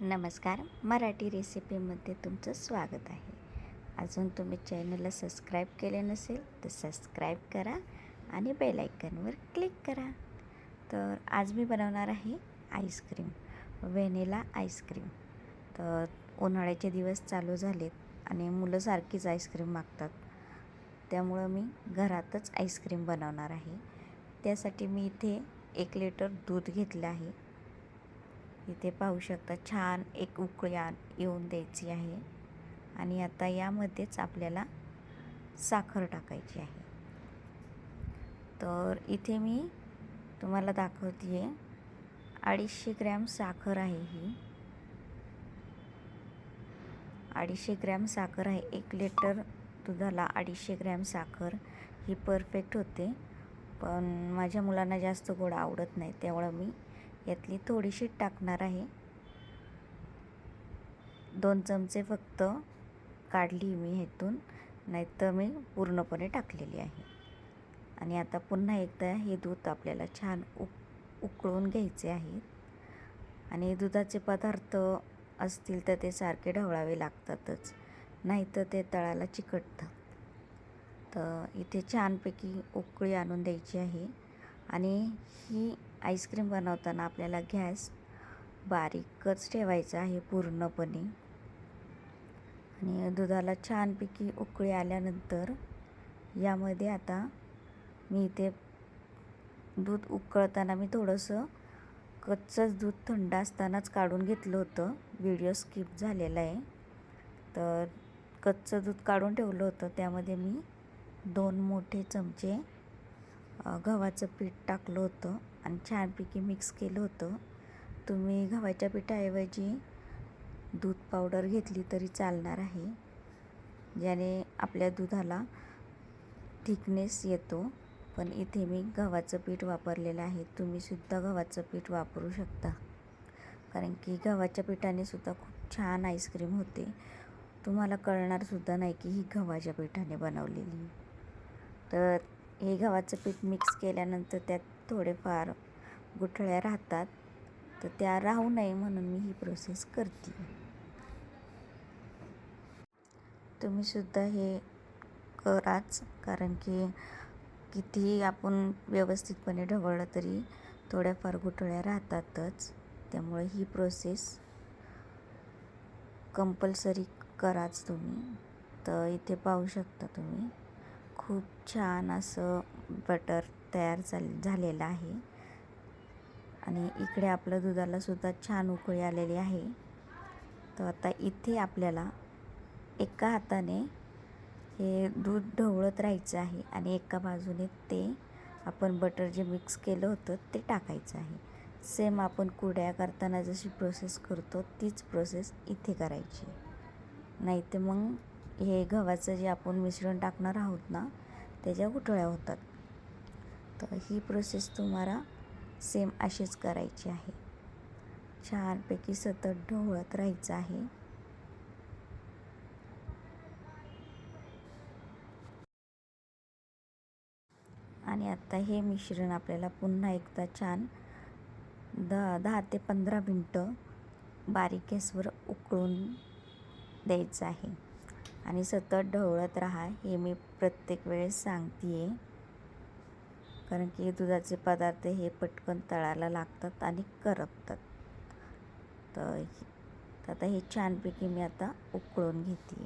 नमस्कार. मराठी रेसिपीमध्ये तुमचं स्वागत आहे. अजून तुम्ही चॅनलला सबस्क्राईब केले नसेल तर सबस्क्राईब करा आणि बेल आयकनवर क्लिक करा. तर आज मी बनवणार आहे आईस्क्रीम व्हेनिला आईस्क्रीम. तर उन्हाळ्याचे दिवस चालू झालेत आणि मुलं सारखीच आईस्क्रीम मागतात. त्यामुळं मी घरातच आईस्क्रीम बनवणार आहे. त्यासाठी मी इथे एक लिटर दूध घेतलं आहे. इथे पाहू शकता छान एक उकळी येऊन द्यायची आहे. आणि आता यामध्येच आपल्याला साखर टाकायची आहे. तर इथे मी तुम्हाला दाखवते आहे अडीचशे ग्रॅम साखर आहे ही. अडीचशे ग्रॅम साखर आहे. एक लिटर दुधाला अडीचशे ग्रॅम साखर ही परफेक्ट होते. पण माझ्या मुलांना जास्त गोड आवडत नाही त्यामुळं मी यातली थोडीशी टाकणार आहे. दोन चमचे फक्त काढली मी ह्यातून नाहीतर मी पूर्णपणे टाकलेली आहे. आणि आता पुन्हा एकदा हे दूध आपल्याला छान उक उकळून घ्यायचे आहे. आणि दुधाचे पदार्थ असतील तर ते सारखे ढवळावे लागतातच नाहीतर ते तळाला चिकटतात. तर इथे छानपैकी उकळी आणून द्यायची आहे. आणि ही आईस्क्रीम बनवताना आपल्याला गॅस बारीकच ठेवायचा आहे पूर्णपणे. आणि दुधाला छानपैकी उकळी आल्यानंतर यामध्ये आता मी इथे दूध उकळताना मी थोडंसं कच्चंच दूध थंड असतानाच काढून घेतलं होतं. व्हिडिओ स्किप झालेला आहे. तर कच्चं दूध काढून ठेवलं होतं. त्यामध्ये मी दोन मोठे चमचे गव्हाचं पीठ टाकलं होतं. आणि छानपैकी मिक्स केलं होतं. तुम्ही गव्हाच्या पिठाऐवजी दूध पावडर घेतली तरी चालणार आहे. ज्याने आपल्या दुधाला थिकनेस येतो. पण इथे मी गव्हाचं पीठ वापरलेलं आहे. तुम्हीसुद्धा गव्हाचं पीठ वापरू शकता. कारण की गव्हाच्या पिठाने सुद्धा खूप छान आईस्क्रीम होते. तुम्हाला कळणारसुद्धा नाही की ही गव्हाच्या पिठाने बनवलेली. तर हे गव्हाचं पीठ मिक्स केल्यानंतर त्यात थोडेफार गुठळ्या राहतात तर त्या राहू नये म्हणून मी ही प्रोसेस करते. तुम्हीसुद्धा हे कराच कारण की कितीही आपण व्यवस्थितपणे ढवळलं तरी थोड्याफार गुठळ्या राहतातच. त्यामुळे ही प्रोसेस कंपल्सरी कराच तुम्ही. तर इथे पाहू शकता तुम्ही खूप छान असं बटर तयार चाल झालेलं आहे. आणि इकडे आपलं दुधाला सुद्धा छान उकळी आलेली आहे. तर आता इथे आपल्याला एका हाताने हे दूध ढवळत राहायचं आहे आणि एका बाजूने ते आपण बटर जे मिक्स केलं होतं ते टाकायचं आहे. सेम आपण कुड्या करताना जशी प्रोसेस करतो तीच प्रोसेस इथे करायची. नाही तर मग हे गव्हाचं जे आपण मिश्रण टाकणार आहोत ना त्याच्या गुठळ्या होतात. तर ही प्रोसेस तुम्हाला सेम अशीच करायची आहे. छानपैकी सतत ढवळत राहायचं आहे. आणि आता हे मिश्रण आपल्याला पुन्हा एकदा छान दहा दहा ते पंधरा मिनटं बारीक गॅसवर उकळून द्यायचं आहे. आणि सतत ढवळत राहा हे मी प्रत्येक वेळेस सांगते आहे कारण की दुधाचे पदार्थ हे पटकन तळायला लागतात आणि करपतात. तर आता हे छानपैकी मी आता उकळून घेते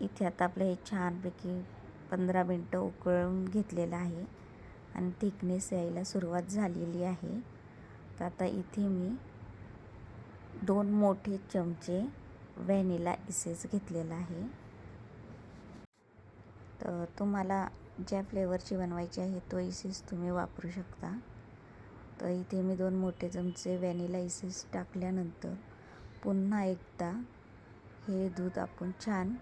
इथे आता आपलं हे छानपैकी पंधरा मिनटं उकळून घेतलेलं आहे आणि थिकनेस यायला सुरुवात झालेली आहे. तर आता इथे मी दोन मोठे चमचे व्हॅनिला इसेस घेतलेला आहे. तर तुम्हाला ज्या फ्लेवरची बनवायची आहे तो इसेस तुम्ही वापरू शकता. तर इथे मी दोन मोठे चमचे व्हॅनिला इसेस टाकल्यानंतर पुन्हा एकदा हे दूध आपण छान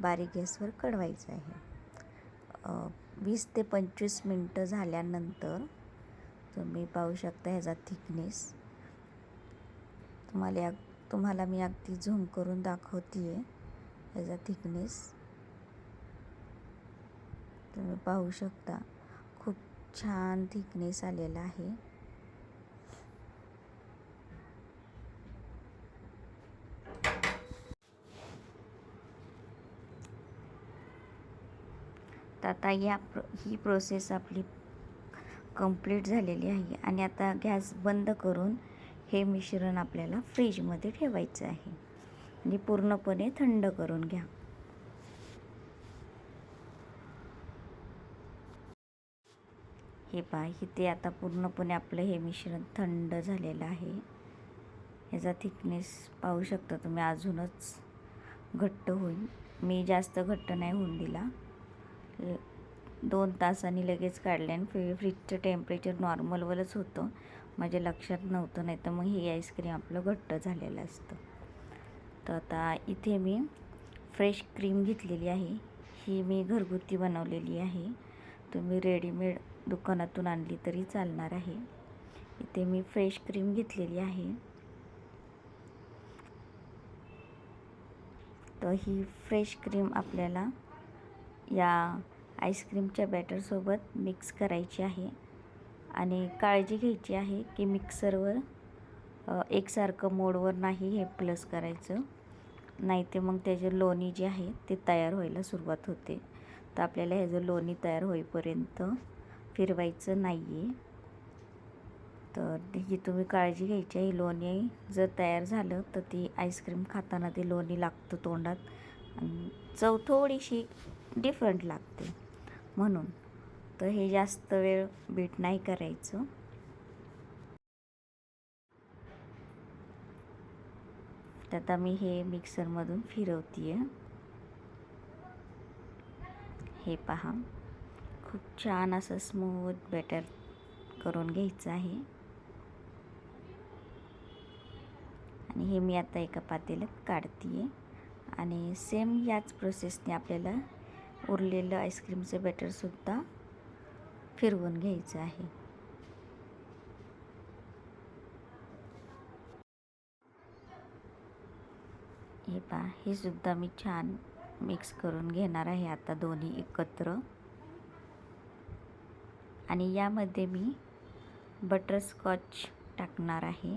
बारीक गॅसवर कढवायचं आहे. वीस ते पंचवीस मिनटं झाल्यानंतर तुम्ही पाहू शकता ह्याचा थिकनेस. तुम्हाला तुम्हाला मी अगदी झूम करून दाखवते आहे ह्याचा थिकनेस. तुम्ही पाहू शकता. खूप छान थिकनेस आलेला आहे. तर आता या प्र ही प्रोसेस आपली कंप्लीट झालेली आहे आणि आता गॅस बंद करून हे मिश्रण आपल्याला फ्रीजमध्ये ठेवायचं आहे. आणि पूर्णपणे थंड करून घ्या. हे पहा इथे आता पूर्णपणे आपलं हे मिश्रण थंड झालेलं आहे. ह्याचा थिकनेस पाहू शकता तुम्ही अजूनच घट्ट होईल. मी जास्त घट्ट नाही होऊन दिला. दोन तासांनी लगेच काढले आणि फ्री फ्रीजचं टेम्परेचर नॉर्मलवरच होतं. माझ्या लक्षात नव्हतं नाही तर मग हे आईस्क्रीम आपलं घट्ट झालेलं असतं. तर आता इथे मी फ्रेश क्रीम घेतलेली आहे. ही मी घरगुती बनवलेली आहे. तुम्ही रेडीमेड दुकानातून आणली तरी चालणार आहे. इथे मी फ्रेश क्रीम घेतलेली आहे. तर ही फ्रेश क्रीम आपल्याला या आईस्क्रीमच्या बॅटरसोबत मिक्स करायची आहे. आणि काळजी घ्यायची आहे की मिक्सरवर एकसारखं मोडवर नाही हे प्लस करायचं. नाही ते मग त्याचे लोणी जे आहे ते तयार व्हायला सुरुवात होते. तर आपल्याला ह्याचं लोणी तयार होईपर्यंत फिरवायचं नाही आहे तर ही तुम्ही काळजी घ्यायची आहे. लोणी जर तयार झालं तर ती आईस्क्रीम खाताना ते लोणी लागतं तोंडात. आणि चव थोडीशी डिफरंट लागते म्हणून. तर हे जास्त वेळ बीट नाही करायचं. तर आता मी हे मिक्सरमधून फिरवते आहे हे पहा. खूप छान असं स्मूथ बॅटर करून घ्यायचं आहे. आणि हे मी आता एका पातेल्यात काढते आणि सेम याच प्रोसेसने आपल्याला उरलेलं आईस्क्रीमचं बॅटरसुद्धा फिरवून घ्यायचं आहे. हे पहा हे सुद्धा मी छान मिक्स करून घेणार आहे आता दोन्ही एकत्र. आणि यामध्ये मी बटरस्कॉच टाकणार आहे.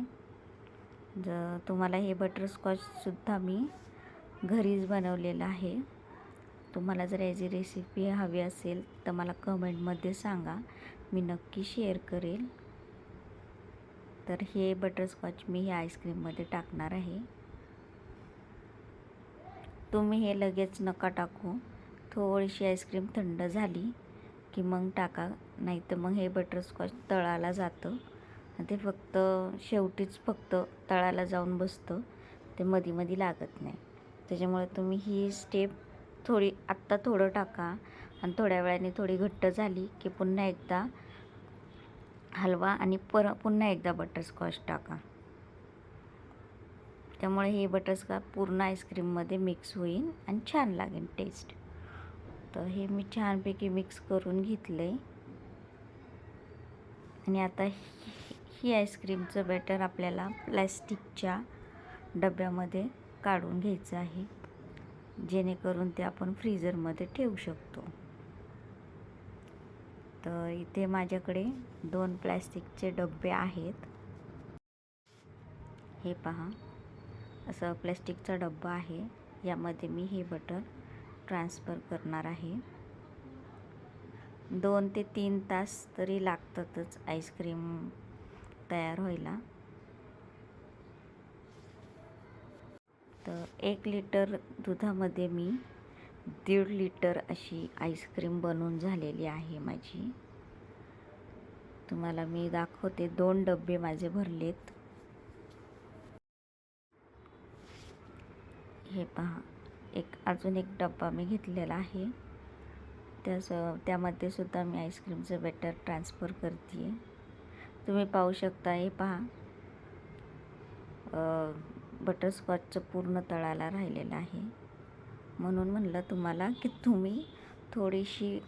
जर तुम्हाला हे बटरस्कॉचसुद्धा मी घरीच बनवलेलं आहे. तुम्हाला जर याची रेसिपी हवी असेल तर मला कमेंटमध्ये सांगा. मी नक्की शेअर करेल. तर हे बटरस्कॉच मी हे आईस्क्रीममध्ये टाकणार आहे. तुम्ही हे लगेच नका टाकू. थोडीशी आईस्क्रीम थंड झाली की मग टाका नाही तर मग हे बटरस्कॉच तळाला जातं. ते फक्त शेवटीच फक्त तळाला जाऊन बसतं. ते मधी मधी लागत नाही. त्याच्यामुळे तुम्ही ही स्टेप थोडी आत्ता थोडं टाका. आणि थोड्या वेळाने थोडी घट्ट झाली की पुन्हा एकदा हलवा आणि पर पुन्हा एकदा बटरस्कॉच टाका. त्यामुळे हे बटरस्कॉच पूर्ण आईस्क्रीममध्ये मिक्स होईल आणि छान लागेल टेस्ट तर हे मी छानपैकी मिक्स करून घेतलं आहे आणि आता ही- ही आईस्क्रीमचं बॅटर आपल्याला प्लॅस्टिकच्या डब्यामध्ये काढून घ्यायचं आहे. जेणेकरून ते आपण फ्रीजरमध्ये ठेवू शकतो. तर इथे माझ्याकडे दोन प्लॅस्टिकचे डबे आहेत. हे पहा. असं प्लॅस्टिकचा डब्बा आहे. यामध्ये मी हे बटर ट्रान्सफर करणार आहे. दोन ते तीन तास तरी लागतातच आईस्क्रीम तयार व्हायला. तर एक लिटर दुधामध्ये मी दीड लिटर अशी आईस्क्रीम बनवून झालेली आहे माझी. तुम्हाला मी दाखवते दोन डबे माझे भरलेत. हे पहा. एक अजून एक डब्बा मी घेतलेला आहे. त्यास त्यामध्ये सुद्धा मी आईस्क्रीमचं बेटर ट्रान्सफर करते आहे तुम्ही पाहू शकता हे पहा. बटरस्कॉचचं पूर्ण तळाला राहिलेलं आहे. म्हणून म्हणलं तुम्हाला की तुम्ही थोडीशी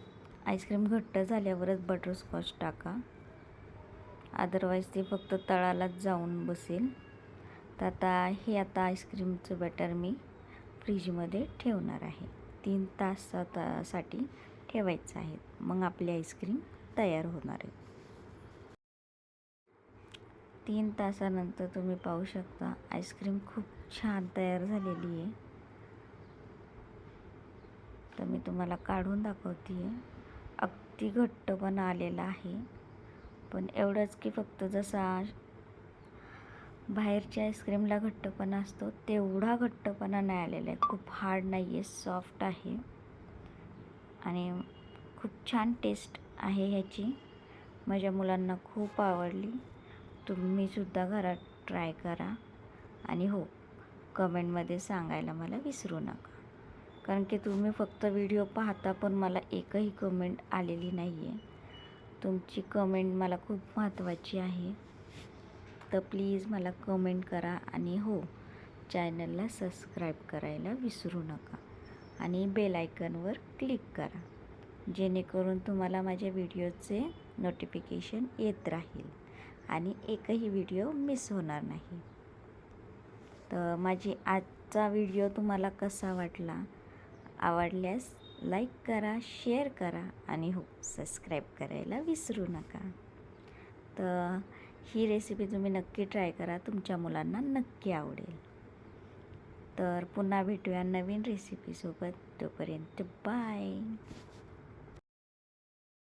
आईस्क्रीम घट्ट झाल्यावरच बटरस्कॉच टाका. अदरवाईज ते फक्त तळालाच जाऊन बसेल. तर आता हे आता आईस्क्रीमचं बॅटर मी फ्रीजमध्ये ठेवणार आहे. तीन तासासाठी ठेवायचं आहे. मग आपली आईस्क्रीम तयार होणार आहे. तीन तासानंतर तुम्ही पाहू शकता आईस्क्रीम खूप छान तयार झालेली आहे. तर मी तुम्हाला काढून दाखवते आहे अगदी घट्टपणा आलेला आहे. पण एवढंच की फक्त जसा बाहेरच्या आईस्क्रीमला घट्टपणा असतो. तेवढा घट्टपणा नाही आलेला आहे. खूप हार्ड नाही आहे सॉफ्ट आहे. आणि खूप छान टेस्ट आहे ह्याची. माझ्या मुलांना खूप आवडली. तुम्हीसुद्धा घरात ट्राय करा. आणि हो कमेंटमध्ये सांगायला मला विसरू नका. कारण की तुम्ही फक्त व्हिडिओ पाहता पण मला एकही कमेंट आलेली नाही आहे तुमची कमेंट मला खूप महत्त्वाची आहे. तर प्लीज मला कमेंट करा आणि हो चॅनलला सबस्क्राईब करायला विसरू नका आणि बेल आयकनवर क्लिक करा जेणेकरून तुम्हाला माझ्या व्हिडिओचे नोटिफिकेशन येत राहील आणि एकही व्हिडिओ मिस होणार नाही. तर माझी आजचा व्हिडिओ तुम्हाला कसा वाटला? आवडल्यास लाईक करा शेअर करा आणि हो सबस्क्राईब करायला विसरू नका. तर ही रेसिपी तुम्ही नक्की ट्राय करा. तुमच्या मुलांना नक्की आवडेल. तर पुन्हा भेटूया नवीन रेसिपीसोबत तोपर्यंत बाय